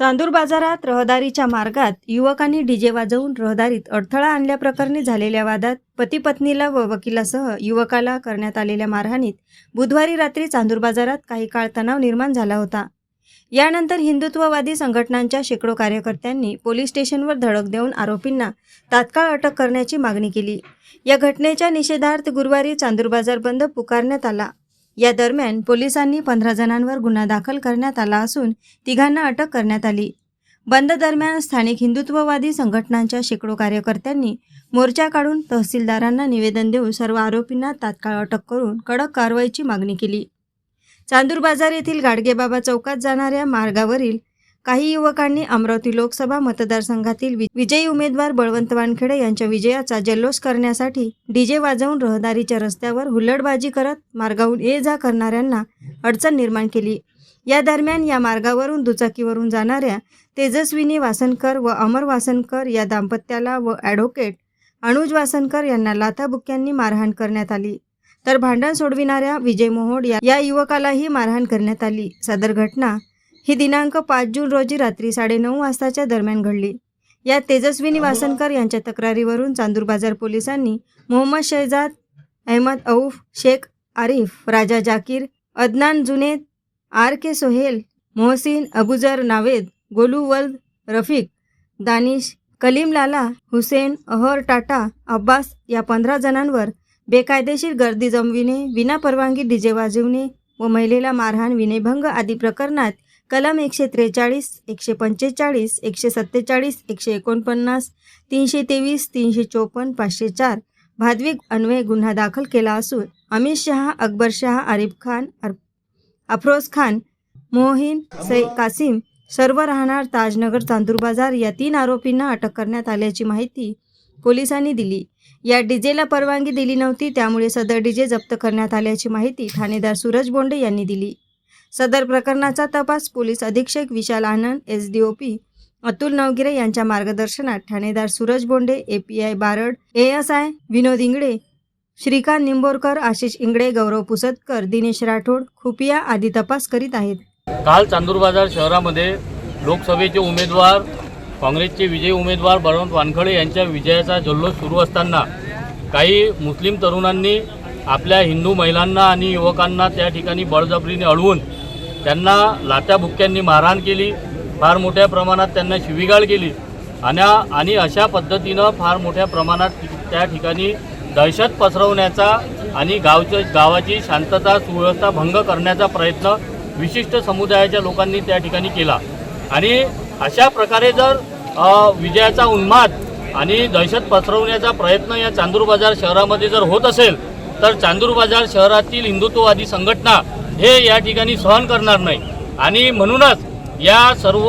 चांदूर बाजारात रहदारीच्या मार्गात युवकांनी डीजे वाजवून रहदारीत अडथळा आणल्याप्रकरणी झालेल्या वादात पती पत्नीला व वकिलासह युवकाला करण्यात आलेल्या मारहाणीत बुधवारी रात्री चांदूर बाजारात काही काळ तणाव निर्माण झाला होता. यानंतर हिंदुत्ववादी संघटनांच्या शेकडो कार्यकर्त्यांनी पोलीस स्टेशनवर धडक देऊन आरोपींना तात्काळ अटक करण्याची मागणी केली. या घटनेच्या निषेधार्थ गुरुवारी चांदूर बाजार बंद पुकारण्यात आला. या दरम्यान पोलिसांनी पंधरा जणांवर गुन्हा दाखल करण्यात आला असून तिघांना अटक करण्यात आली. बंद दरम्यान स्थानिक हिंदुत्ववादी संघटनांच्या शेकडो कार्यकर्त्यांनी मोर्चा काढून तहसीलदारांना निवेदन देऊन सर्व आरोपींना तात्काळ अटक करून कडक कारवाईची मागणी केली. चांदूर बाजार येथील गाडगेबाबा चौकात जाणाऱ्या मार्गावरील काही युवकांनी अमरावती लोकसभा मतदारसंघातील वि- विजयी उमेदवार बळवंत वानखेडे यांच्या विजयाचा जल्लोष करण्यासाठी डीजे वाजवून रहदारीच्या रस्त्यावर हुल्लडबाजी करत मार्गाहून ये जा करणाऱ्यांना अडचण निर्माण केली. या दरम्यान या मार्गावरून दुचाकीवरून जाणाऱ्या तेजस्विनी वासनकर व अमर वासनकर या दाम्पत्याला व ॲडव्होकेट अनुज वासनकर यांना लाथाबुक्यांनी मारहाण करण्यात आली. तर भांडण सोडविणाऱ्या विजय मोहोड या या युवकालाही मारहाण करण्यात आली. सदर घटना ही दिनांक पाच जून रोजी रात्री साडेनऊ वाजताच्या दरम्यान घडली. या तेजस्विनी वासनकर यांच्या तक्रारीवरून चांदूर बाजार पोलिसांनी Mohammad Shahzad Ahmad of Shaikh Arif Raja Zakir Adnan Junaid R K Sohail Mohsin Abuzar Naved Golu वल्द रफिक दानिश कलीम लाला हुसेन अहर टाटा अब्बास या पंधरा जणांवर बेकायदेशीर गर्दी जमविणे विनापरवानगी डीजे वाजवणे व महिलेला मारहाण विनयभंग आदी प्रकरणात कलम एकशे त्रेचाळीस एकशे पंचेचाळीस एकशे सत्तेचाळीस एकशे एकोणपन्नास तीनशे तेवीस तीनशे चोपन्न पाचशे चार भाद्विक अन्वये गुन्हा दाखल केला असून अमित शहा अकबर शहा आरिफ खान अफरोज खान मोहिन सै कासिम सर्व राहणार ताजनगर चांदूर बाजार या तीन आरोपींना अटक करण्यात आल्याची माहिती पोलिसांनी दिली. या डीजेला परवानगी दिली नव्हती त्यामुळे सदर डीजे जप्त करण्यात आल्याची माहिती ठाणेदार सूरज बोंडे यांनी दिली. सदर प्रकरणाचा तपास पोलीस अधीक्षक Vishal Anand S D O P Atul Navgire यांच्या मार्गदर्शनात ठाणेदार Suraj Bonde A P I Barad A S I Vinod Ingde Shrikant Nimborkar Ashish Ingde Gaurav Pusadkar Dinesh Rathod खुपिया आदी तपास करीत आहेत. काल चांदूर बाजार शहरामध्ये लोकसभेचे उमेदवार काँग्रेसचे विजयी उमेदवार बळवंत वानखडे यांच्या विजयाचा जल्लोष सुरू असताना काही मुस्लिम तरुणांनी आपल्या हिंदू महिलांना आणि युवकांना त्या ठिकाणी बळजबरीने अडवून त्यांना लाट्याभुक्क्यांनी मारहाण केली फार मोठ्या प्रमाणात त्यांना शिवीगाळ केली. आणि आणि अशा पद्धतीनं फार मोठ्या प्रमाणात त्या ठिकाणी दहशत पसरवण्याचा आणि गावच्या गावाची शांतता सुव्यवस्था भंग करण्याचा प्रयत्न विशिष्ट समुदायाच्या लोकांनी त्या ठिकाणी केला. आणि अशा प्रकारे जर विजयाचा उन्माद आणि दहशत पसरवण्याचा प्रयत्न या चांदूर बाजार शहरामध्ये जर होत असेल तर चांदूर बाजार शहरातील हिंदुत्ववादी संघटना हे या ठिकाणी सहन करणार नाही. आणि म्हणूनच या सर्व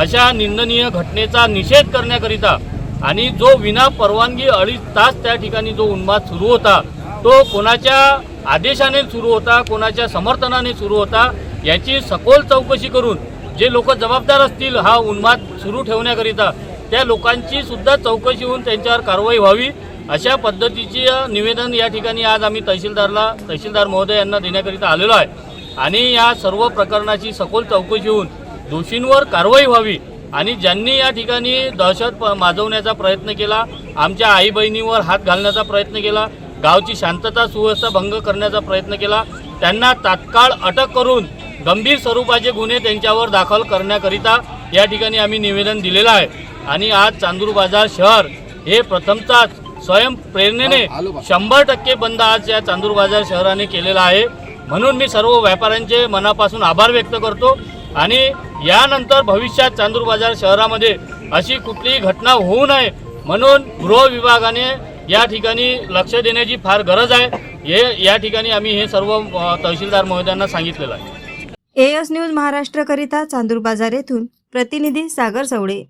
अशा निंदनीय घटनेचा निषेध करण्याकरिता आणि जो विना परवानगी अडीच तास त्या ठिकाणी जो उन्माद सुरू होता तो कोणाच्या आदेशाने सुरू होता कोणाच्या समर्थनाने सुरू होता याची सखोल चौकशी करून जे लोक जबाबदार असतील हा उन्माद सुरू ठेवण्याकरिता त्या लोकांची सुद्धा चौकशी होऊन त्यांच्यावर कारवाई व्हावी. अशा पद्धतीचे निवेदन या ठिकाणी आज आम्ही तहसीलदारला तहसीलदार महोदय यांना देण्याकरिता आलेलो आहे. आणि या सर्व प्रकरणाची सखोल चौकशी होऊन दोषींवर कारवाई व्हावी आणि ज्यांनी या ठिकाणी दहशत प- माजवण्याचा प्रयत्न केला आमच्या आई बहिणीवर हात घालण्याचा प्रयत्न केला गावची शांतता सुव्यवस्था भंग करण्याचा प्रयत्न केला त्यांना तात्काळ अटक करून गंभीर स्वरूपाचे गुन्हे त्यांच्यावर दाखल करण्याकरिता या ठिकाणी आम्ही निवेदन दिलेलं आहे. आणि आज चांदूर बाजार शहर हे प्रथमताच स्वयंप्रेरणेने शंभर टक्के बंद आज या चांदूर बाजार शहराने केलेला आहे. म्हणून मी सर्व व्यापाऱ्यांचे मनापासून आभार व्यक्त करतो. आणि यानंतर भविष्यात चांदूर बाजार शहरामध्ये अशी कुठलीही घटना होऊ नये म्हणून गृह विभागाने या ठिकाणी लक्ष देण्याची फार गरज आहे. हे या ठिकाणी आम्ही हे सर्व तहसीलदार महोदयांना सांगितलेलं आहे. एएस न्यूज महाराष्ट्रकरिता चांदूर बाजार येथून प्रतिनिधी सागर चौडे